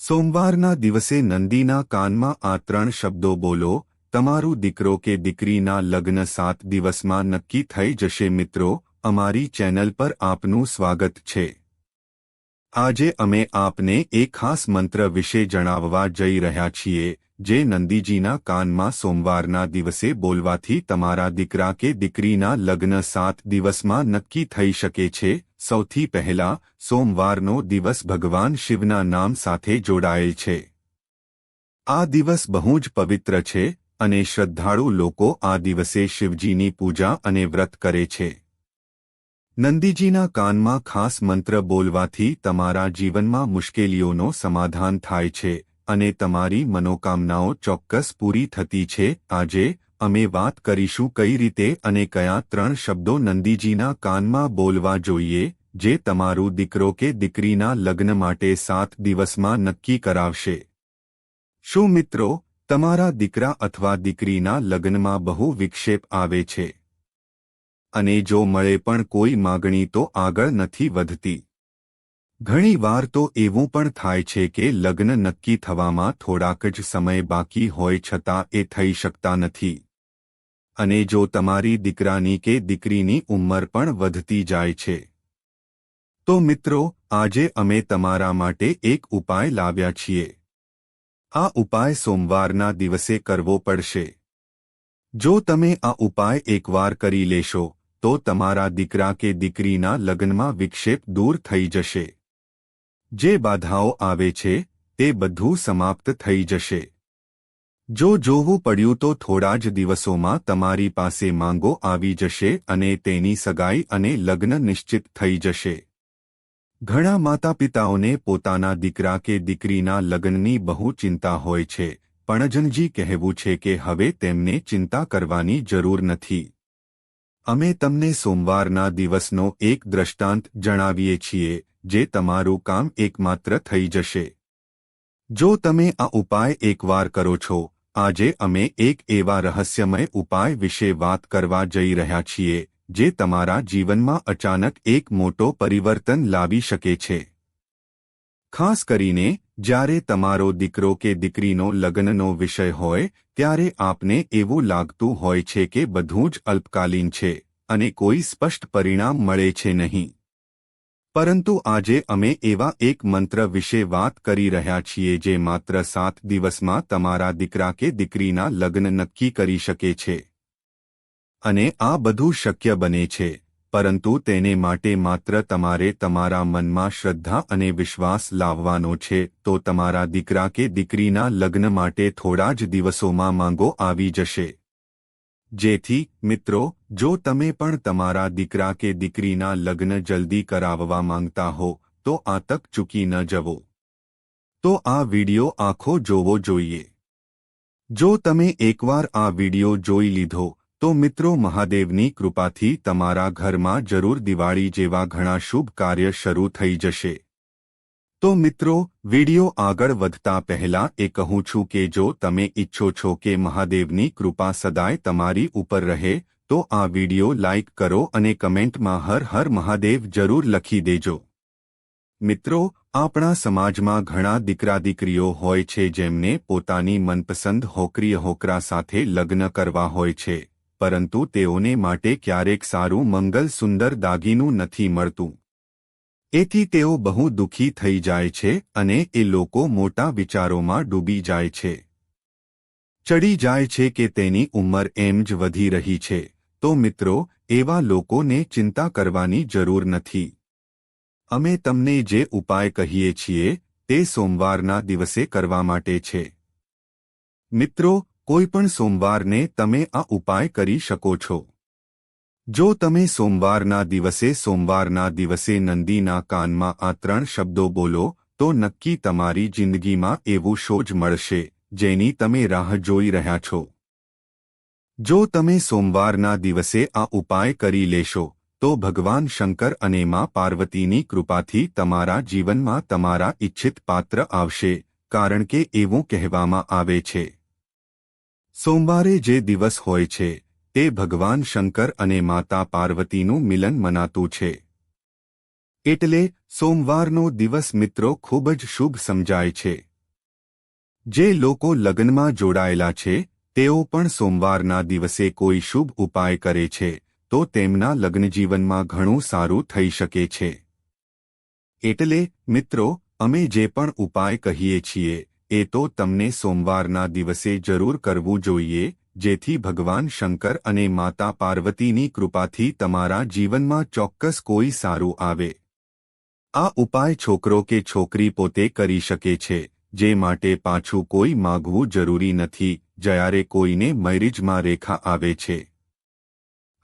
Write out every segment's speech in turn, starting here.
સોમવારના દિવસે નંદીના કાનમાં આ ત્રણ શબ્દો બોલો, તમારું દીકરો કે દીકરીના લગ્ન સાત દિવસમાં નક્કી થઈ જશે મિત્રો, અમારી ચેનલ પર આપનું સ્વાગત છે. આજે અમે આપને એક ખાસ મંત્ર વિશે જણાવવા જઈ રહ્યા છીએ, જે નંદીજીના કાનમાં સોમવારના દિવસે બોલવાથી તમારા દીકરા કે દીકરીના લગ્ન સાત દિવસમાં નક્કી થઈ શકે છે. સૌથી પહેલા, સોમવારનો દિવસ ભગવાન શિવના નામ સાથે જોડાયેલ છે. આ દિવસ બહુ જ પવિત્ર છે અને શ્રદ્ધાળુ લોકો આ દિવસે શિવજીની પૂજા અને વ્રત કરે છે. નંદીજીના કાનમાં ખાસ મંત્ર બોલવાથી તમારા જીવનમાં મુશ્કેલીઓનો સમાધાન થાય છે અને તમારી મનોકામનાઓ ચોક્કસ પૂરી થતી છે. આજે અમે વાત કરીશું કઈ રીતે અને કયા ત્રણ શબ્દો નંદીજીના કાનમાં બોલવા જોઈએ, જે તમારું દીકરો કે દીકરીના લગ્ન માટે સાત દિવસમાં નક્કી કરાવશે. શું મિત્રો, તમારા દીકરા અથવા દીકરીના લગ્નમાં બહુ વિક્ષેપ આવે છે? અને જો મળે પણ કોઈ માગણી તો આગળ નથી વધતી. ઘણી વાર તો એવું પણ થાય છે કે લગ્ન નક્કી થવામાં થોડાક જ સમય બાકી હોય છતાં એ થઈ શકતા નથી. અને જો તમારી દીકરાની કે દીકરીની ઉંમર પણ વધતી જાય છે. તો મિત્રો, આજે અમે તમારા માટે એક ઉપાય લાવ્યા છીએ. આ ઉપાય સોમવારના દિવસે કરવો પડશે. જો તમે આ ઉપાય એકવાર કરી લેશો તો તમારા દીકરા કે દીકરીના લગ્નમાં વિક્ષેપ દૂર થઈ જશે. જે બાધાઓ આવે છે, તે બધું સમાપ્ત થઈ જશે. જો જોવું પડ્યું તો થોડા જ દિવસોમાં તમારી પાસે માંગો આવી જશે અને તેની સગાઈ અને લગ્ન નિશ્ચિત થઈ જશે. ઘણા માતા પિતાઓને પોતાના દીકરા કે દીકરીના લગ્નની બહુ ચિંતા હોય છે પણજનજી કહેવું છે કે હવે તેમને ચિંતા કરવાની જરૂર નથી. અમે તમને સોમવારના દિવસનો એક દ્રષ્ટાંત જણાવીએ છીએ, જે તમારું કામ એકમાત્ર થઈ જશે. જો તમે આ ઉપાય એકવાર કરો છો, આજે અમે એક એવા રહસ્યમય ઉપાય વિશે વાત કરવા જઈ રહ્યા છીએ, જે તમારા જીવનમાં અચાનક એક મોટો પરિવર્તન લાવી શકે છે. ખાસ કરીને જ્યારે તમારો દીકરો કે દીકરીનો લગ્નનો વિષય હોય, ત્યારે આપને એવું લાગતું હોય છે કે બધું જ અલ્પકાલીન છે અને કોઈ સ્પષ્ટ પરિણામ મળે છે નહીં. પરંતુ આજે અમે એવા એક મંત્ર વિશે વાત કરી રહ્યા છીએ જે માત્ર સાત દિવસમાં તમારા દીકરા કે દીકરીના લગ્ન નક્કી કરી શકે છે. અને આ બધું શક્ય બને છે. પરંતુ તેને માટે માત્ર તમારે તમારા મનમાં શ્રદ્ધા અને વિશ્વાસ લાવવાનો છે, તો તમારા દીકરા કે દીકરીના લગ્ન માટે થોડા જ દિવસોમાં માંગો આવી જશે. જેથી, મિત્રો, જો તમે પણ તમારા દીકરા કે દીકરીના લગ્ન જલ્દી કરાવવા માંગતા હો, તો આ તક ચૂકી ન જવો. તો આ વિડિયો આખો જોવો જોઈએ. જો તમે એકવાર આ વિડિયો જોઈ લીધો તો મિત્રો મહાદેવની કૃપાથી તમારા ઘરમાં જરૂર દિવાળી જેવા ઘણા શુભ કાર્ય શરૂ થઈ જશે. તો મિત્રો, વિડિયો આગળ વધતા પહેલા એ કહું છું કે જો તમે ઈચ્છો છો કે મહાદેવની કૃપા સદાય તમારી ઉપર રહે, તો આ વિડિયો લાઇક કરો અને કમેન્ટમાં હર હર મહાદેવ જરૂર લખી દેજો. મિત્રો, આપણા સમાજમાં ઘણા દીકરા દીકરીઓ હોય છે જેમને પોતાની મનપસંદ હોકરીય હોકરા સાથે લગ્ન કરવા હોય છે. પરંતુ તેઓને માટે ક્યારેક સારું મંગલ સુંદર દાગીનું નથી મળતું. એથી તેઓ બહુ દુઃખી થઈ જાય છે અને એ લોકો મોટા વિચારોમાં ડૂબી જાય છે. ચડી જાય છે કે તેની ઉંમર એમ જ વધી રહી છે. તો મિત્રો, એવા લોકોને ચિંતા કરવાની જરૂર નથી. અમે તમને જે ઉપાય કહીએ છીએ, તે સોમવારના દિવસે કરવા માટે છે. મિત્રો કોઈપણ સોમવારને તમે આ ઉપાય કરી શકો છો. જો તમે સોમવારના દિવસે સોમવારના દિવસે નંદીના કાનમાં આ ત્રણ શબ્દો બોલો, તો નક્કી તમારી જિંદગીમાં એવું શોજ મળશે, જેની તમે રાહ જોઈ રહ્યા છો. જો તમે સોમવારના દિવસે આ ઉપાય કરી લેશો, તો ભગવાન શંકર અને માં પાર્વતીની કૃપાથી તમારા જીવનમાં તમારા ઇચ્છિત પાત્ર આવશે, કારણ કે એવું કહેવામાં આવે છે. સોમવારે જે દિવસ હોય છે, તે ભગવાન શંકર અને માતા પાર્વતીનું મિલન મનાતું છે. એટલે સોમવારનો દિવસ મિત્રો ખૂબ જ શુભ સમજાય છે. જે લોકો લગ્નમાં જોડાયેલા છે, તેઓ પણ સોમવારના દિવસે કોઈ શુભ ઉપાય કરે છે, તો તેમના લગ્નજીવનમાં ઘણું સારું થઈ શકે છે. એટલે મિત્રો, અમે જે પણ ઉપાય કહીએ છીએ એ તો તમને સોમવારના દિવસે જરૂર કરવું જોઈએ, જેથી ભગવાન શંકર અને માતા પાર્વતીની કૃપાથી તમારા જીવનમાં ચોક્કસ કોઈ સારું આવે. આ ઉપાય છોકરો કે છોકરી પોતે કરી શકે છે, જે માટે પાછું કોઈ માગવું જરૂરી નથી, જ્યારે કોઈને મેરિજમાં રેખા આવે છે.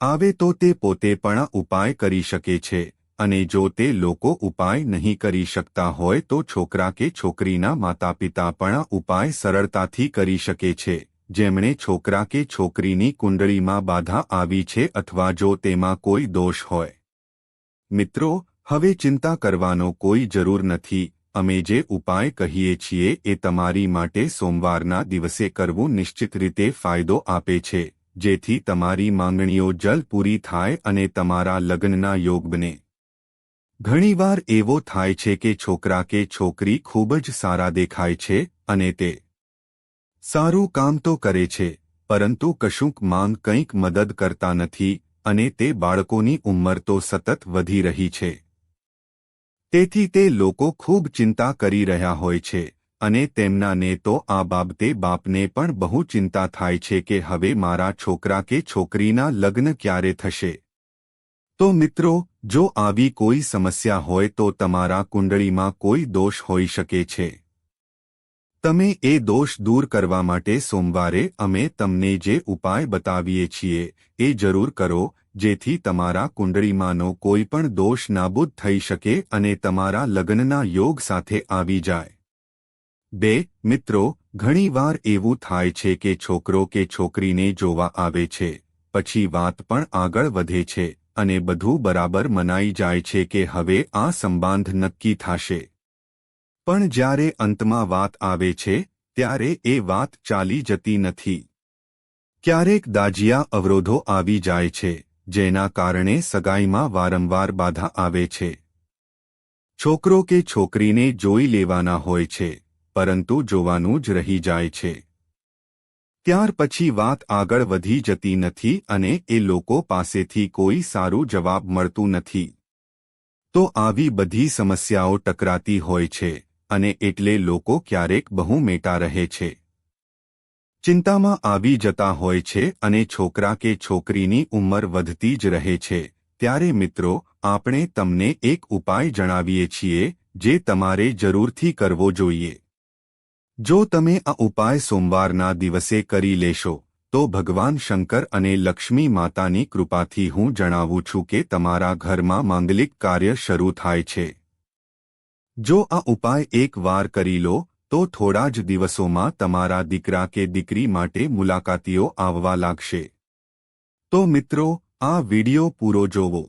આવે તો તે પોતે પણ ઉપાય કરી શકે છે. અને જો તે લોકો ઉપાય નહીં કરી શકતા હોય તો છોકરા કે છોકરીના માતા પિતા પણ ઉપાય સરળતાથી કરી શકે છે. જેમણે છોકરા કે છોકરીની કુંડળીમાં બાધા આવી છે અથવા જો તેમાં કોઈ દોષ હોય. મિત્રો, હવે ચિંતા કરવાનો કોઈ જરૂર નથી. અમે જે ઉપાય કહીએ છીએ એ તમારી માટે સોમવારના દિવસે કરવું નિશ્ચિત રીતે ફાયદો આપે છે. જેથી તમારી માંગણીઓ જલ પૂરી થાય અને તમારા લગ્નના યોગ બને ઘણીવાર એવો થાય છે કે છોકરા કે છોકરી ખૂબ જ સારા દેખાય છે અને તે સારું કામ તો કરે છે, પરંતુ કશુંક માંગ કંઈક મદદ કરતા નથી અને તે બાળકોની ઉંમર તો સતત વધી રહી છે. તેથી તે લોકો ખૂબ ચિંતા કરી રહ્યા હોય છે અને તેમનાને તો આ બાબતે બાપને પણ બહુ ચિંતા થાય છે કે હવે મારા છોકરા કે છોકરીના લગ્ન ક્યારે થશે. તો મિત્રો, જો આવી કોઈ સમસ્યા હોય તો તમારા કુંડળીમાં કોઈ દોષ હોઈ શકે છે. તમે એ દોષ દૂર કરવા માટે સોમવારે અમે તમને જે ઉપાય બતાવીએ છીએ, એ જરૂર કરો, જેથી તમારા કુંડળીમાંનો કોઈ પણ દોષ નાબૂદ થઈ શકે અને તમારા લગ્નના યોગ સાથે આવી જાય. બે, મિત્રો ઘણીવાર એવું થાય છે કે છોકરો કે છોકરીને જોવા આવે છે, પછી વાત પણ આગળ વધે છે. અને બધું બરાબર મનાઈ જાય છે કે હવે આ સંબાંધ નક્કી થશે. પણ જ્યારે અંતમાં વાત આવે છે, ત્યારે એ વાત ચાલી જતી નથી. ક્યારેક દાજિયા અવરોધો આવી જાય છે, જેના કારણે સગાઈમાં વારંવાર બાધા આવે છે. છોકરો કે છોકરીને જોઈ લેવાના હોય છે, પરંતુ જોવાનું જ રહી જાય છે. ત્યાર પછી વાત આગળ વધી જતી નથી અને એ લોકો પાસેથી કોઈ સારું જવાબ મળતું નથી. તો આવી બધી સમસ્યાઓ ટકરાતી હોય છે અને એટલે લોકો ક્યારેક બહુ મેટા રહે છે. ચિંતામાં આવી જતા હોય છે અને છોકરા કે છોકરીની ઉંમર વધતી જ રહે છે. ત્યારે મિત્રો, આપણે તમને એક ઉપાય જણાવીએ છીએ જે તમારે જરૂરથી કરવો જોઈએ. જો તમે આ ઉપાય સોમવારના દિવસે કરી લેશો, તો ભગવાન શંકર અને લક્ષ્મી માતાની કૃપાથી હું જણાવું છું કે તમારા ઘરમાં માંગલિક કાર્ય શરૂ થાય છે. જો આ ઉપાય એક વાર કરી લો, તો થોડા જ દિવસોમાં તમારા દીકરા કે દીકરી માટે મુલાકાતીઓ આવવા લાગશે. તો મિત્રો, આ વિડિયો પૂરો જોવો.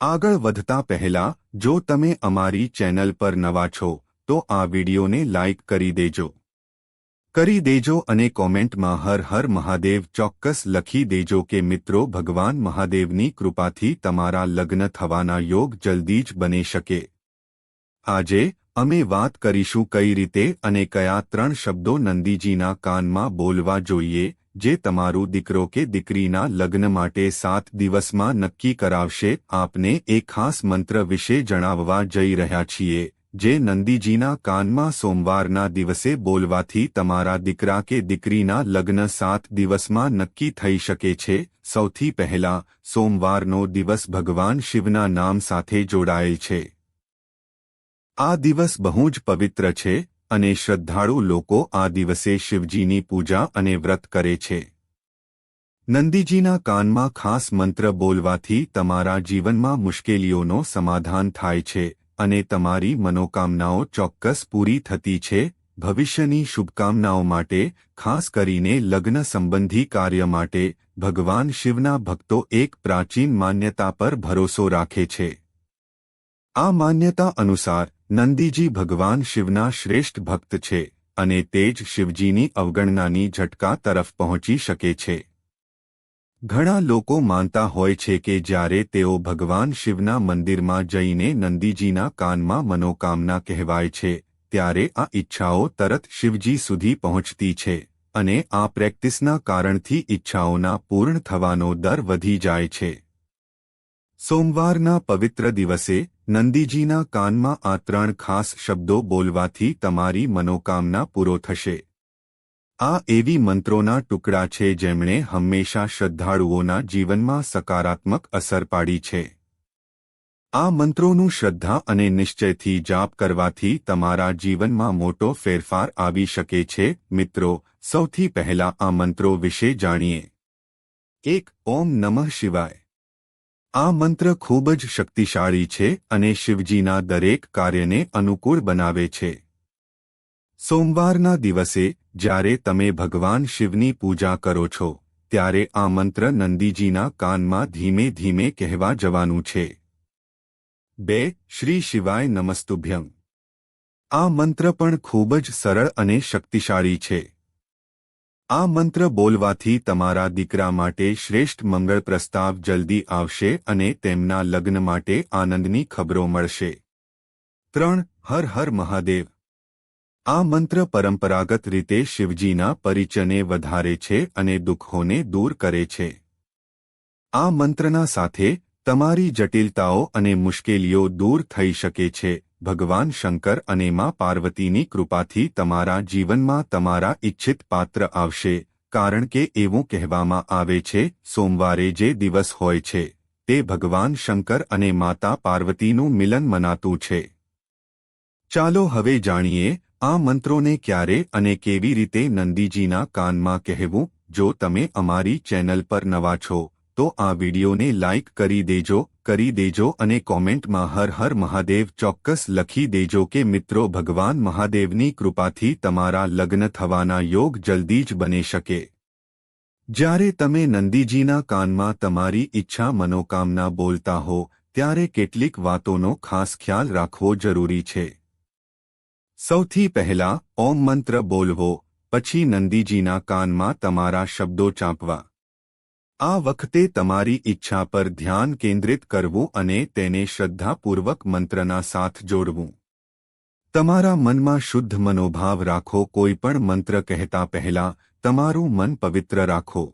આગળ વધતા પહેલા, જો તમે અમારી ચેનલ પર નવા છો તો આ વિડિયોને લાઇક કરી દેજો. કરી દેજો અને કોમેન્ટમાં હર હર મહાદેવ ચોક્કસ લખી દેજો કે મિત્રો ભગવાન મહાદેવની કૃપાથી તમારા લગ્ન થવાના યોગ જલ્દી જ બની શકે. આજે અમે વાત કરીશું કઈ રીતે અને કયા ત્રણ શબ્દો નંદીજીના કાનમાં બોલવા જોઈએ, જે તમારું દીકરો કે દીકરીના લગ્ન માટે સાત દિવસમાં નક્કી કરાવશે, આપને એક ખાસ મંત્ર વિશે જણાવવા જઈ રહ્યા છીએ. જે નંદીજીના કાનમાં સોમવારના દિવસે બોલવાથી તમારા દીકરા કે દીકરીના લગ્ન સાત દિવસમાં નક્કી થઈ શકે છે. સૌથી પહેલા સોમવારનો દિવસ ભગવાન શિવના નામ સાથે જોડાયેલ છે. આ દિવસ બહુ જ પવિત્ર છે અને શ્રદ્ધાળુ લોકો આ દિવસે શિવજીની પૂજા અને વ્રત કરે છે. નંદીજીના કાનમાં ખાસ મંત્ર બોલવાથી તમારા જીવનમાં મુશ્કેલીઓનો સમાધાન થાય છે. અને તમારી મનોકામનાઓ ચોક્કસ પૂરી થતી છે. ભવિષ્યની શુભકામનાઓ માટે, ખાસ કરીને લગ્ન સંબંધી કાર્ય માટે, ભગવાન શિવના ભક્તો એક પ્રાચીન માન્યતા પર ભરોસો રાખે છે. આ માન્યતા અનુસાર, નંદીજી ભગવાન શિવના શ્રેષ્ઠ ભક્ત છે અને તે જ શિવજીની અવગણનાની ઝટકા તરફ પહોંચી શકે છે. ઘણા લોકો માનતા હોય છે કે જ્યારે તેઓ ભગવાન શિવના મંદિરમાં જઈને નંદીજીના કાનમાં મનોકામના કહેવાય છે, ત્યારે આ ઈચ્છાઓ તરત શિવજી સુધી પહોંચતી છે અને આ પ્રેક્ટિસના કારણથી ઈચ્છાઓના પૂર્ણ થવાનો દર વધી જાય છે. સોમવારના પવિત્ર દિવસે નંદીજીના કાનમાં આ ત્રણ ખાસ શબ્દો બોલવાથી તમારી મનોકામના પૂરો થશે. આ એવી મંત્રોના ટુકડા છે જેમણે હંમેશા શ્રદ્ધાળુઓના જીવનમાં સકારાત્મક અસર પાડી છે. આ મંત્રોનું શ્રદ્ધા અને નિશ્ચયથી જાપ કરવાથી તમારા જીવનમાં મોટો ફેરફાર આવી શકે છે. મિત્રો, સૌથી પહેલા આ મંત્રો વિશે જાણીએ. એક, ઓમ નમઃ શિવાય. આ મંત્ર ખૂબ જ શક્તિશાળી છે અને શિવજીના દરેક કાર્યને અનુકૂળ બનાવે છે. સોમવારના દિવસે જ્યારે તમે ભગવાન શિવની પૂજા કરો છો, ત્યારે આ મંત્ર નંદીજીના કાનમાં ધીમે ધીમે કહેવા જવાનું છે. બે, શ્રી શિવાય નમસ્તુભ્યમ આ મંત્ર પણ ખૂબ જ સરળ અને શક્તિશાળી છે. આ મંત્ર બોલવાથી તમારા દીકરા માટે શ્રેષ્ઠ મંગળ પ્રસ્તાવ જલ્દી આવશે અને તેમના લગ્ન માટે આનંદની ખબરો મળશે. ત્રણ, હર હર મહાદેવ. આ મંત્ર પરંપરાગત રીતે શિવજીના પરિચયને વધારે છે અને દુઃખોને દૂર કરે છે. આ મંત્રના સાથે તમારી જટિલતાઓ અને મુશ્કેલીઓ દૂર થઈ શકે છે. ભગવાન શંકર અને માં પાર્વતીની કૃપાથી તમારા જીવનમાં તમારા ઇચ્છિત પાત્ર આવશે, કારણ કે એવું કહેવામાં આવે છે, સોમવારે જે દિવસ હોય છે, તે ભગવાન શંકર અને માતા પાર્વતીનું મિલન મનાતું છે. ચાલો હવે જાણીએ આ મંત્રોને ક્યારે અને કેવી રીતે નંદીજીના કાનમાં કહેવું? જો તમે અમારી ચેનલ પર નવા છો, તો આ વિડીયોને લાઇક કરી દેજો કરી દેજો અને કોમેન્ટમાં હર હર મહાદેવ ચોક્કસ લખી દેજો કે મિત્રો ભગવાન મહાદેવની કૃપાથી તમારા લગ્ન થવાના યોગ જલ્દી જ બની શકે. જ્યારે તમે નંદીજીના કાનમાં તમારી ઈચ્છા મનોકામના બોલતા હો, ત્યારે કેટલીક વાતોનો ખાસ ખ્યાલ રાખવો જરૂરી છે. સૌથી પહેલા ઓમ મંત્ર બોલવો પછી નંદીજીના કાનમાં તમારા શબ્દો ચાંપવા આ વખતે તમારી ઈચ્છા પર ધ્યાન કેન્દ્રિત કરવું અને તેને શ્રદ્ધાપૂર્વક મંત્રના સાથ જોડવું તમારા મનમાં શુદ્ધ મનોભાવ રાખો કોઈ પણ મંત્ર કહેતા પહેલા તમારું મન પવિત્ર રાખો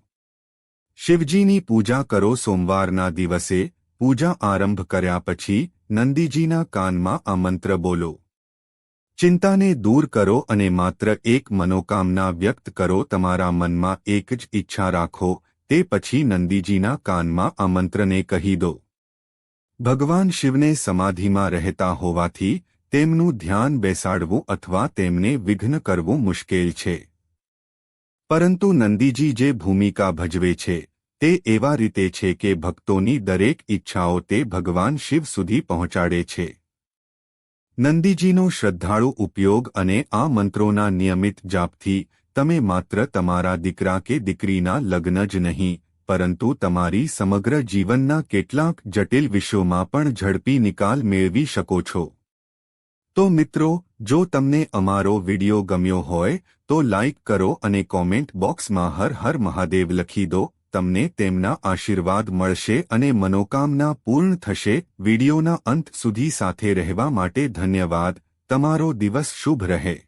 શિવજીની પૂજા કરો સોમવારના દિવસે પૂજા આરંભ કર્યા પછી નંદીજીના કાનમાં આ મંત્ર બોલો ચિંતાને દૂર કરો અને માત્ર એક મનોકામના વ્યક્ત કરો. તમારા મનમાં એક જ ઈચ્છા રાખો, તે પછી નંદીજીના કાનમાં આ મંત્રને કહી દો. ભગવાન શિવને સમાધિમાં રહેતા હોવાથી તેમનું ધ્યાન બેસાડવું અથવા તેમને વિઘ્ન કરવું મુશ્કેલ છે. પરંતુ નંદીજી જે ભૂમિકા ભજવે છે, તે એવા રીતે છે કે ભક્તોની દરેક ઈચ્છાઓ તે ભગવાન શિવ સુધી પહોંચાડે છે. નંદીજીનો શ્રદ્ધાળુ ઉપયોગ અને આ મંત્રોના નિયમિત જાપથી તમે માત્ર તમારા દીકરા કે દીકરીના લગ્ન જ નહીં, પરંતુ તમારી સમગ્ર જીવનના કેટલાક જટિલ વિષયોમાં પણ ઝડપી નિકાલ મેળવી શકો છો. તો મિત્રો, જો તમને અમારો વિડિયો ગમ્યો હોય, તો લાઇક કરો અને કોમેન્ટ બોક્સમાં હર હર મહાદેવ લખી દો તમને તેમના આશીર્વાદ મળશે અને મનોકામના પૂર્ણ થશે. વિડિયોના અંત સુધી સાથે રહેવા માટે ધન્યવાદ. તમારો દિવસ શુભ રહે.